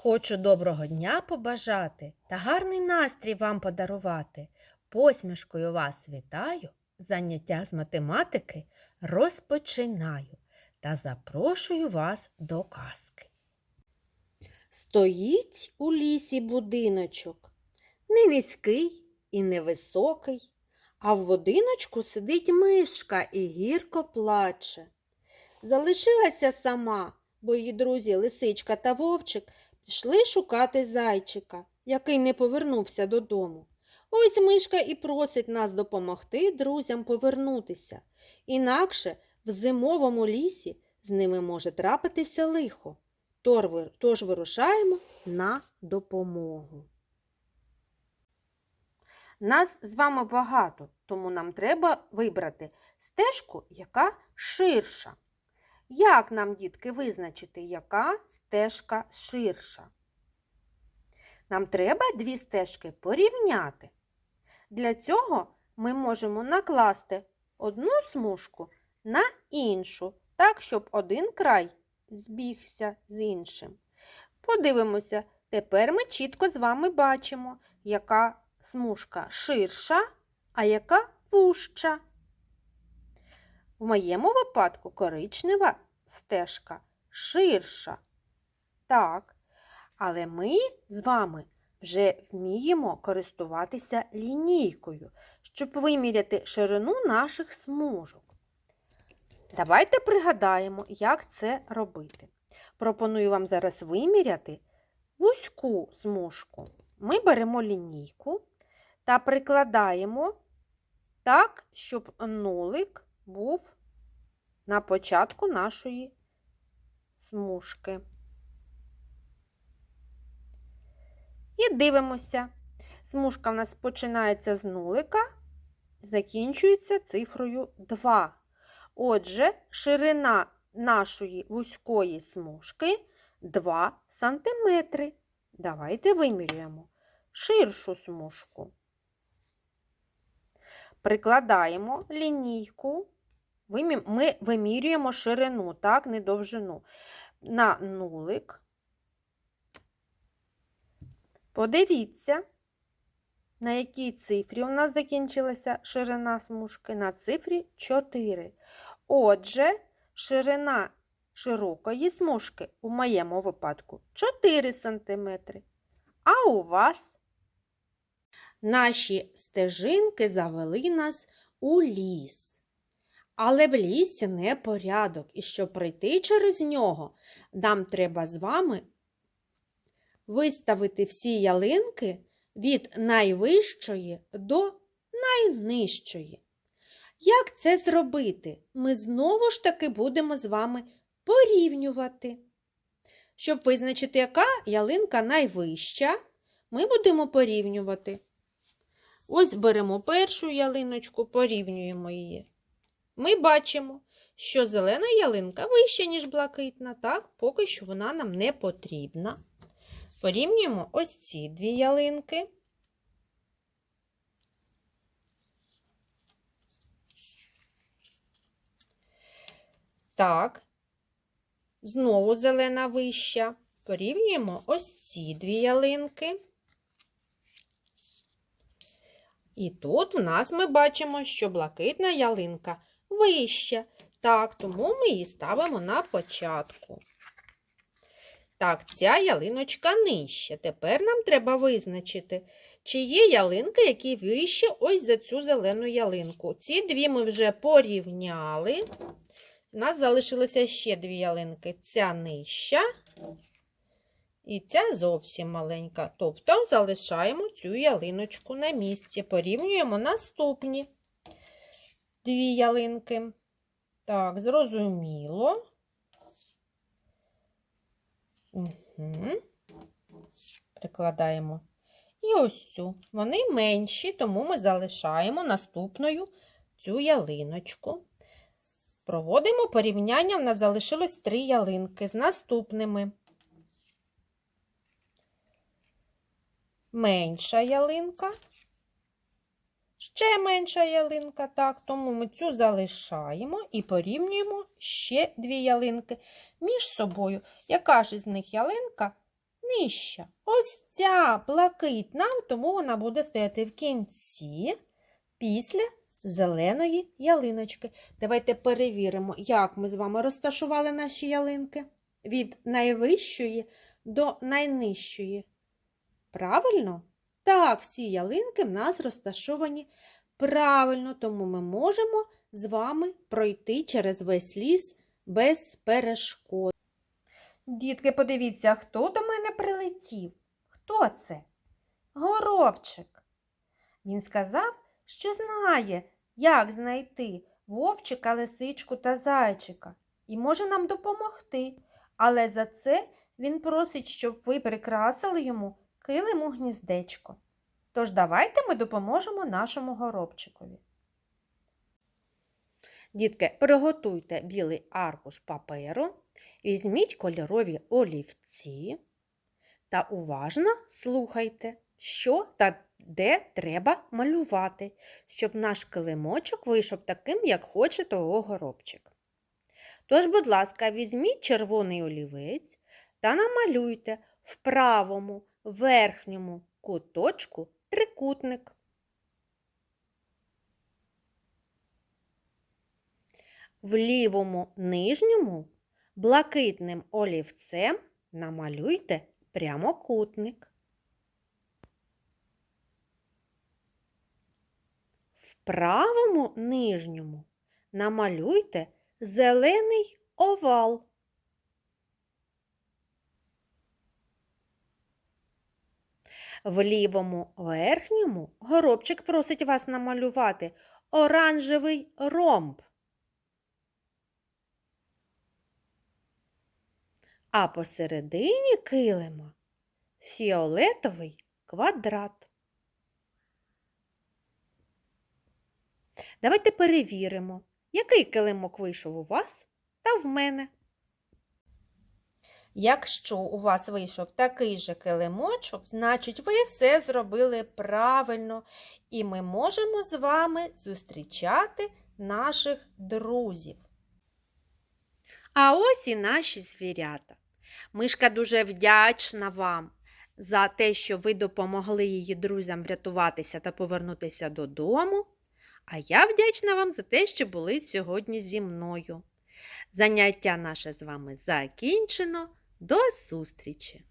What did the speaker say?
Хочу доброго дня побажати та гарний настрій вам подарувати. Посмішкою вас вітаю, заняття з математики розпочинаю та запрошую вас до казки. Стоїть у лісі будиночок, не низький і не високий, а в будиночку сидить мишка і гірко плаче. Залишилася сама, бо її друзі лисичка та вовчик пішли шукати зайчика, який не повернувся додому. Ось мишка і просить нас допомогти друзям повернутися. Інакше в зимовому лісі з ними може трапитися лихо. Тож вирушаємо на допомогу. Нас з вами багато, тому нам треба вибрати стежку, яка ширша. Як нам, дітки, визначити, яка стежка ширша? Нам треба дві стежки порівняти. Для цього ми можемо накласти одну смужку на іншу, так, щоб один край збігся з іншим. Подивимося, тепер ми чітко з вами бачимо, яка смужка ширша, а яка вужча. В моєму випадку коричнева стежка ширша. Так, але ми з вами вже вміємо користуватися лінійкою, щоб виміряти ширину наших смужок. Давайте пригадаємо, як це робити. Пропоную вам зараз виміряти вузьку смужку. Ми беремо лінійку та прикладаємо так, щоб нулик був на початку нашої смужки. І дивимося. Смужка в нас починається з нулика, закінчується цифрою 2. Отже, ширина нашої вузької смужки 2 см. Давайте вимірюємо ширшу смужку. Прикладаємо лінійку. Ми вимірюємо ширину, так, не довжину. На нулик. Подивіться, на якій цифрі у нас закінчилася ширина смужки. На цифрі 4. Отже, ширина широкої смужки у моєму випадку 4 см. А у вас? Наші стежинки завели нас у ліс. Але в лісі не порядок, і щоб пройти через нього, нам треба з вами виставити всі ялинки від найвищої до найнижчої. Як це зробити? Ми знову ж таки будемо з вами порівнювати. Щоб визначити, яка ялинка найвища, ми будемо порівнювати. Ось беремо першу ялиночку, порівнюємо її. Ми бачимо, що зелена ялинка вища, ніж блакитна, так, поки що вона нам не потрібна. Порівнюємо ось ці дві ялинки. Так, знову зелена вища. Порівнюємо ось ці дві ялинки. І тут в нас ми бачимо, що блакитна ялинка вища. Так, тому ми її ставимо на початку. Так, ця ялиночка нижча. Тепер нам треба визначити, чи є ялинки, які вище ось за цю зелену ялинку. Ці дві ми вже порівняли. У нас залишилося ще дві ялинки. Ця нижча і ця зовсім маленька. Тобто залишаємо цю ялиночку на місці. Порівнюємо наступні дві ялинки. Так, зрозуміло. Угу. Прикладаємо. І ось цю. Вони менші, тому ми залишаємо наступною цю ялиночку. Проводимо порівняння. В нас залишилось три ялинки з наступними. Менша ялинка. Ще менша ялинка, так, тому ми цю залишаємо і порівнюємо ще дві ялинки між собою. Яка ж із них ялинка нижча. Ось ця блакитна, тому вона буде стояти в кінці після зеленої ялиночки. Давайте перевіримо, як ми з вами розташували наші ялинки від найвищої до найнижчої. Правильно? Так, всі ялинки в нас розташовані правильно, тому ми можемо з вами пройти через весь ліс без перешкод. Дітки, подивіться, хто до мене прилетів? Хто це? Горобчик. Він сказав, що знає, як знайти вовчика, лисичку та зайчика і може нам допомогти. Але за це він просить, щоб ви прикрасили йому килим у гніздечко. Тож давайте ми допоможемо нашому горобчикові. Дітки, приготуйте білий аркуш паперу, візьміть кольорові олівці та уважно слухайте, що та де треба малювати, щоб наш килимочок вийшов таким, як хоче того горобчик. Тож, будь ласка, візьміть червоний олівець та намалюйте в правому верхньому куточку трикутник. В лівому нижньому блакитним олівцем намалюйте прямокутник. В правому нижньому намалюйте зелений овал. В лівому верхньому горобчик просить вас намалювати оранжевий ромб. А посередині килима фіолетовий квадрат. Давайте перевіримо, який килимок вийшов у вас та в мене. Якщо у вас вийшов такий же килимочок, значить ви все зробили правильно, і ми можемо з вами зустрічати наших друзів. А ось і наші звірята. Мишка дуже вдячна вам за те, що ви допомогли її друзям врятуватися та повернутися додому. А я вдячна вам за те, що були сьогодні зі мною. Заняття наше з вами закінчено. До зустрічі!